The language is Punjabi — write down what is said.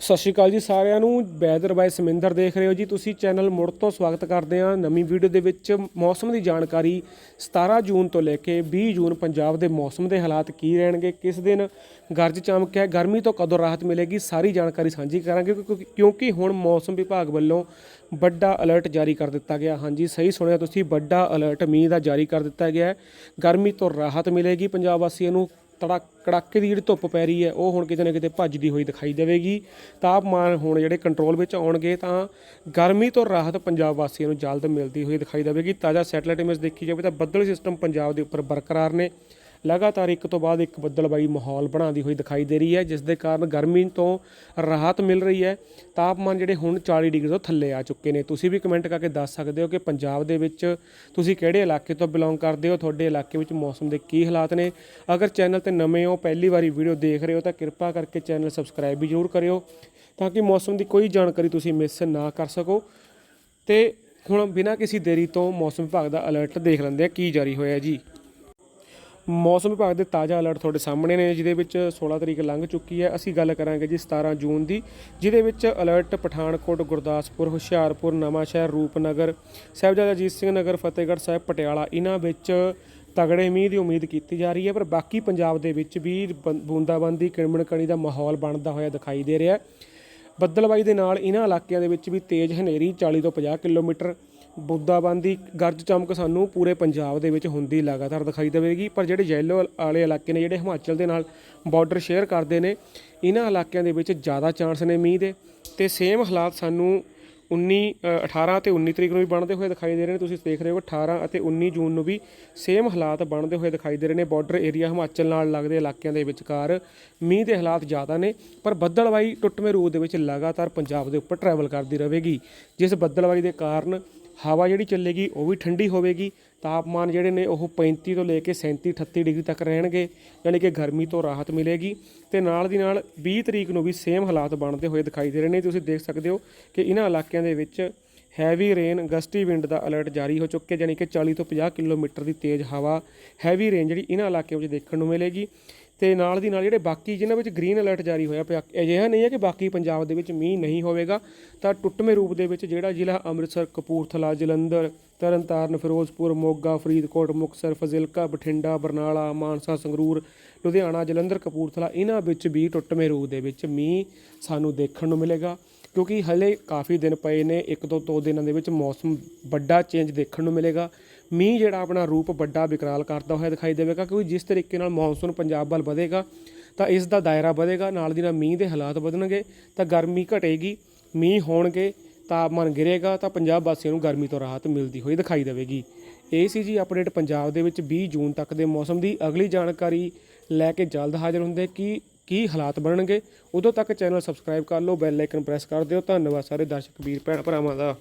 ਸਤਿ ਸ਼੍ਰੀ ਅਕਾਲ ਜੀ ਸਾਰਿਆਂ ਨੂੰ। ਵੈਦਰ ਬਾਈ ਸਮਿੰਦਰ ਦੇਖ ਰਹੇ ਹੋ ਜੀ। ਤੁਸੀਂ ਚੈਨਲ ਮੁੜ ਤੋਂ ਸਵਾਗਤ ਕਰਦੇ ਹਾਂ। ਨਵੀਂ ਵੀਡੀਓ ਦੇ ਵਿੱਚ ਮੌਸਮ ਦੀ ਜਾਣਕਾਰੀ 17 ਜੂਨ ਤੋਂ ਲੈ ਕੇ 20 ਜੂਨ ਪੰਜਾਬ ਦੇ ਮੌਸਮ ਦੇ ਹਾਲਾਤ ਕੀ ਰਹਿਣਗੇ, ਕਿਸ ਦਿਨ ਗਰਜ ਚਮਕ ਹੈ, ਗਰਮੀ ਤੋਂ ਕਦੋਂ ਰਾਹਤ ਮਿਲੇਗੀ, ਸਾਰੀ ਜਾਣਕਾਰੀ ਸਾਂਝੀ ਕਰਾਂਗੇ ਕਿਉਂਕਿ- ਕਿਉਂਕਿ ਹੁਣ ਮੌਸਮ ਵਿਭਾਗ ਵੱਲੋਂ ਵੱਡਾ ਅਲਰਟ ਜਾਰੀ ਕਰ ਦਿੱਤਾ ਗਿਆ। ਹਾਂਜੀ, ਸਹੀ ਸੁਣਿਆ ਤੁਸੀਂ, ਵੱਡਾ ਅਲਰਟ ਮੀਂਹ ਦਾ ਜਾਰੀ ਕਰ ਦਿੱਤਾ ਗਿਆ ਹੈ। ਗਰਮੀ ਤੋਂ ਰਾਹਤ ਮਿਲੇਗੀ ਪੰਜਾਬ ਵਾਸੀਆਂ ਨੂੰ। ਤੜਾ ਕੜਾਕੇ ਦੀ ਜਿਹੜੀ ਧੁੱਪ ਪੈ ਰਹੀ ਹੈ, ਉਹ ਹੁਣ ਕਿਤੇ ਨਾ ਕਿਤੇ ਭੱਜਦੀ ਹੋਈ ਦਿਖਾਈ ਦੇਵੇਗੀ। ਤਾਪਮਾਨ ਹੁਣ ਜਿਹੜੇ ਕੰਟਰੋਲ ਵਿੱਚ ਆਉਣਗੇ, ਤਾਂ ਗਰਮੀ ਤੋਂ ਰਾਹਤ ਪੰਜਾਬ ਵਾਸੀਆਂ ਨੂੰ ਜਲਦ ਮਿਲਦੀ ਹੋਈ ਦਿਖਾਈ ਦੇਵੇਗੀ। ਤਾਜ਼ਾ ਸੈਟਲਾਈਟ ਇਮੇਜ ਦੇਖੀ ਜਾਵੇ ਤਾਂ ਬੱਦਲ ਸਿਸਟਮ ਪੰਜਾਬ ਦੇ ਉੱਪਰ ਬਰਕਰਾਰ ਨੇ। ਲਗਾਤਾਰ ਇੱਕ ਤੋਂ ਬਾਅਦ ਇੱਕ ਬੱਦਲਬਾਈ ਮਾਹੌਲ ਬਣਾਉਂਦੀ ਹੋਈ ਦਿਖਾਈ ਦੇ ਰਹੀ ਹੈ, ਜਿਸ ਦੇ ਕਾਰਨ ਗਰਮੀ ਤੋਂ ਰਾਹਤ ਮਿਲ ਰਹੀ ਹੈ। ਤਾਪਮਾਨ ਜਿਹੜੇ ਹੁਣ 40 ਡਿਗਰੀ ਤੋਂ ਥੱਲੇ ਆ ਚੁੱਕੇ ਨੇ। ਤੁਸੀਂ ਵੀ ਕਮੈਂਟ ਕਰਕੇ ਦੱਸ ਸਕਦੇ ਹੋ ਕਿ ਪੰਜਾਬ ਦੇ ਵਿੱਚ ਤੁਸੀਂ ਕਿਹੜੇ ਇਲਾਕੇ ਤੋਂ ਬਿਲੋਂਗ ਕਰਦੇ ਹੋ? ਤੁਹਾਡੇ ਇਲਾਕੇ ਵਿੱਚ ਮੌਸਮ ਦੇ ਕੀ ਹਾਲਾਤ ਨੇ? ਅਗਰ ਚੈਨਲ ਤੇ ਨਵੇਂ ਹੋ, ਪਹਿਲੀ ਵਾਰੀ ਵੀਡੀਓ ਦੇਖ ਰਹੇ ਹੋ, ਤਾਂ ਕਿਰਪਾ ਕਰਕੇ ਚੈਨਲ ਸਬਸਕ੍ਰਾਈਬ ਵੀ ਜ਼ਰੂਰ ਕਰਿਓ, ਤਾਂ ਕਿ ਮੌਸਮ ਦੀ ਕੋਈ ਜਾਣਕਾਰੀ ਤੁਸੀਂ ਮਿਸ ਨਾ ਕਰ ਸਕੋ। ਤੇ ਹੁਣ ਬਿਨਾਂ ਕਿਸੇ ਦੇਰੀ ਤੋਂ ਮੌਸਮ ਵਿਭਾਗ ਦਾ ਅਲਰਟ ਦੇਖ ਲੈਂਦੇ ਆ ਕੀ ਜਾਰੀ ਹੋਇਆ ਜੀ। ਮੌਸਮ ਵਿਭਾਗ ਦੇ ਤਾਜ਼ਾ ਅਲਰਟ ਤੁਹਾਡੇ ਸਾਹਮਣੇ ਨੇ, ਜਿਹਦੇ ਵਿੱਚ 16 ਤਰੀਕ ਲੰਘ ਚੁੱਕੀ ਹੈ। ਅਸੀਂ ਗੱਲ ਕਰਾਂਗੇ ਜੀ 17 ਜੂਨ ਦੀ, ਜਿਹਦੇ ਵਿੱਚ ਅਲਰਟ ਪਠਾਨਕੋਟ, ਗੁਰਦਾਸਪੁਰ, ਹੁਸ਼ਿਆਰਪੁਰ, ਨਵਾਂਸ਼ਹਿਰ, ਰੂਪਨਗਰ, ਸਾਹਿਬਜ਼ਾਦਾ ਅਜੀਤ ਸਿੰਘ ਨਗਰ, ਫਤਿਹਗੜ੍ਹ ਸਾਹਿਬ, ਪਟਿਆਲਾ, ਇਹਨਾਂ ਵਿੱਚ ਤਗੜੇ ਮੀਂਹ ਦੀ ਉਮੀਦ ਕੀਤੀ ਜਾ ਰਹੀ ਹੈ, ਪਰ ਬਾਕੀ ਪੰਜਾਬ ਦੇ ਵਿੱਚ ਵੀ ਬੰ- ਬੂੰਦਾਬਾਂਦੀ ਕਿਣਮਣ ਦਾ ਮਾਹੌਲ ਬਣਦਾ ਹੋਇਆ ਦਿਖਾਈ ਦੇ ਰਿਹਾ ਹੈ। ਬੱਦਲਬਾਈ ਦੇ ਨਾਲ ਇਹਨਾਂ ਇਲਾਕਿਆਂ ਦੇ ਵਿੱਚ ਵੀ ਤੇਜ਼ ਹਨੇਰੀ 40 ਤੋਂ 50 ਕਿਲੋਮੀਟਰ ਬੁੱਦਾਬੰਦੀ ਗਰਜ ਚਮਕ ਸਾਨੂੰ ਪੂਰੇ ਪੰਜਾਬ ਦੇ ਵਿੱਚ ਹੁੰਦੀ ਲਗਾਤਾਰ ਦਿਖਾਈ ਦੇਵੇਗੀ। ਪਰ ਜਿਹੜੇ ਯੈਲੋ ਵਾਲੇ ਇਲਾਕੇ ਨੇ ਜਿਹੜੇ ਹਿਮਾਚਲ ਦੇ ਨਾਲ ਬਾਰਡਰ ਸ਼ੇਅਰ ਕਰਦੇ ਨੇ ਇਹਨਾਂ ਇਲਾਕਿਆਂ ਦੇ ਵਿੱਚ ਜ਼ਿਆਦਾ ਚਾਂਸ ਨੇ ਮੀਂਹ ਦੇ। ਤੇ ਸੇਮ ਹਾਲਾਤ ਸਾਨੂੰ 19 ਅ, 18 ਤੇ 19 ਤਰੀਕ ਨੂੰ ਵੀ ਬਣਦੇ ਹੋਏ ਦਿਖਾਈ ਦੇ ਰਹੇ ਨੇ। ਤੁਸੀਂ ਦੇਖ ਰਹੇ ਹੋ 18 ਅਤੇ 19 ਜੂਨ ਨੂੰ ਵੀ ਸੇਮ ਹਾਲਾਤ ਬਣਦੇ ਹੋਏ ਦਿਖਾਈ ਦੇ ਰਹੇ ਨੇ। ਬਾਰਡਰ ਏਰੀਆ ਹਿਮਾਚਲ ਨਾਲ ਲੱਗਦੇ ਇਲਾਕਿਆਂ ਦੇ ਵਿਚਕਾਰ ਮੀਂਹ ਦੇ ਹਾਲਾਤ ਜ਼ਿਆਦਾ ਨੇ ਪਰ ਬੱਦਲਵਾਈ ਟੁੱਟਵੇਂ ਰੂਪ ਦੇ ਵਿੱਚ ਲਗਾਤਾਰ ਪੰਜਾਬ ਦੇ ਉੱਪਰ ਟਰੈਵਲ ਕਰਦੀ ਰਹੇਗੀ। ਜਿਸ ਬੱਦਲਵਾਈ ਦੇ ਕਾਰਨ ਹਵਾ ਜਿਹੜੀ ਚੱਲੇਗੀ ਉਹ ਵੀ ਠੰਡੀ ਹੋਵੇਗੀ। ਤਾਪਮਾਨ ਜਿਹੜੇ ਨੇ ਉਹ 35 ਤੋਂ ਲੈ ਕੇ 37 38 ਡਿਗਰੀ ਤੱਕ ਰਹਿਣਗੇ, ਯਾਨੀ ਕਿ ਗਰਮੀ ਤੋਂ ਰਾਹਤ ਮਿਲੇਗੀ। ਤੇ ਨਾਲ ਦੀ ਨਾਲ 20 ਤਰੀਕ ਨੂੰ ਵੀ ਸੇਮ ਹਾਲਾਤ ਬਣਦੇ ਹੋਏ ਦਿਖਾਈ ਦੇ ਰਹੇ ਨੇ। ਤੁਸੀਂ ਦੇਖ ਸਕਦੇ ਹੋ ਕਿ ਇਹਨਾਂ ਇਲਾਕਿਆਂ ਦੇ ਵਿੱਚ ਹੈਵੀ ਰੇਨ ਗਸਟੀ ਵਿੰਡ ਦਾ ਅਲਰਟ ਜਾਰੀ ਹੋ ਚੁੱਕਿਆ, ਯਾਨੀ ਕਿ 40 ਤੋਂ 50 ਕਿਲੋਮੀਟਰ ਦੀ ਤੇਜ਼ ਹਵਾ ਹੈਵੀ ਰੇਨ ਜਿਹੜੀ ਇਹਨਾਂ ਇਲਾਕਿਆਂ ਵਿੱਚ ਦੇਖਣ ਨੂੰ ਮਿਲੇਗੀ। ਤੇ ਨਾਲ ਦੀ ਨਾਲ ਜਿਹੜੇ ਬਾਕੀ ਜਿਨ੍ਹਾਂ ਵਿੱਚ ਗ੍ਰੀਨ ਅਲਰਟ ਜਾਰੀ ਹੋਇਆ ਪਿਆ, ਅਜਿਹਾ ਨਹੀਂ ਹੈ ਕਿ ਬਾਕੀ ਪੰਜਾਬ ਦੇ ਵਿੱਚ ਮੀਂਹ ਨਹੀਂ ਹੋਵੇਗਾ, ਤਾਂ ਟੁੱਟਵੇਂ ਰੂਪ ਦੇ ਵਿੱਚ ਜਿਹੜਾ ਜ਼ਿਲ੍ਹਾ ਅੰਮ੍ਰਿਤਸਰ, ਕਪੂਰਥਲਾ, ਜਲੰਧਰ, ਤਰਨਤਾਰਨ, ਫਿਰੋਜ਼ਪੁਰ, ਮੋਗਾ, ਫਰੀਦਕੋਟ, ਮੁਕਤਸਰ, ਫਜ਼ਿਲਕਾ, ਬਠਿੰਡਾ, ਬਰਨਾਲਾ, ਮਾਨਸਾ, ਸੰਗਰੂਰ, ਲੁਧਿਆਣਾ, ਜਲੰਧਰ, ਕਪੂਰਥਲਾ, ਇਹਨਾਂ ਵਿੱਚ ਵੀ ਟੁੱਟਵੇਂ ਰੂਪ ਦੇ ਵਿੱਚ ਮੀਂਹ ਸਾਨੂੰ ਦੇਖਣ ਨੂੰ ਮਿਲੇਗਾ। ਕਿਉਂਕਿ ਹਲੇ ਕਾਫੀ ਦਿਨ ਪਏ ਨੇ, ਇੱਕ ਤੋਂ ਦੋ ਦਿਨਾਂ ਦੇ ਵਿੱਚ ਮੌਸਮ ਵੱਡਾ ਚੇਂਜ ਦੇਖਣ ਨੂੰ ਮਿਲੇਗਾ। ਮੀਂਹ ਜਿਹੜਾ ਆਪਣਾ ਰੂਪ ਵੱਡਾ ਵਿਕਰਾਲ ਕਰਦਾ ਹੋਇਆ ਦਿਖਾਈ ਦੇਵੇਗਾ ਕਿਉਂਕਿ ਜਿਸ ਤਰੀਕੇ ਨਾਲ ਮੌਨਸੂਨ ਪੰਜਾਬ ਵੱਲ ਵਧੇਗਾ, ਤਾਂ ਇਸ ਦਾ ਦਾਇਰਾ ਵਧੇਗਾ, ਨਾਲ ਦੀ ਨਾਲ ਮੀਂਹ ਦੇ ਹਾਲਾਤ ਵਧਣਗੇ, ਤਾਂ ਗਰਮੀ ਘਟੇਗੀ, ਮੀਂਹ ਹੋਣਗੇ, ਤਾਪਮਾਨ ਗਿਰੇਗਾ, ਤਾਂ ਪੰਜਾਬ ਵਾਸੀਆਂ ਨੂੰ ਗਰਮੀ ਤੋਂ ਰਾਹਤ ਮਿਲਦੀ ਹੋਈ ਦਿਖਾਈ ਦੇਵੇਗੀ। ਇਹ ਸੀ ਜੀ ਅਪਡੇਟ ਪੰਜਾਬ ਦੇ ਵਿੱਚ 20 ਜੂਨ ਤੱਕ ਦੇ ਮੌਸਮ ਦੀ। ਅਗਲੀ ਜਾਣਕਾਰੀ ਲੈ ਕੇ ਜਲਦ ਹਾਜ਼ਰ ਹੁੰਦੇ ਕਿ ਕੀ ਹਾਲਾਤ ਬਣਨਗੇ, ਉਦੋਂ ਤੱਕ ਚੈਨਲ ਸਬਸਕ੍ਰਾਈਬ ਕਰ ਲਓ, ਬੈਲ ਆਈਕਨ ਪ੍ਰੈਸ ਕਰ ਦਿਓ। ਧੰਨਵਾਦ ਸਾਰੇ ਦਰਸ਼ਕ, ਵੀਰ, ਭੈਣ ਭਰਾਵਾਂ ਦਾ।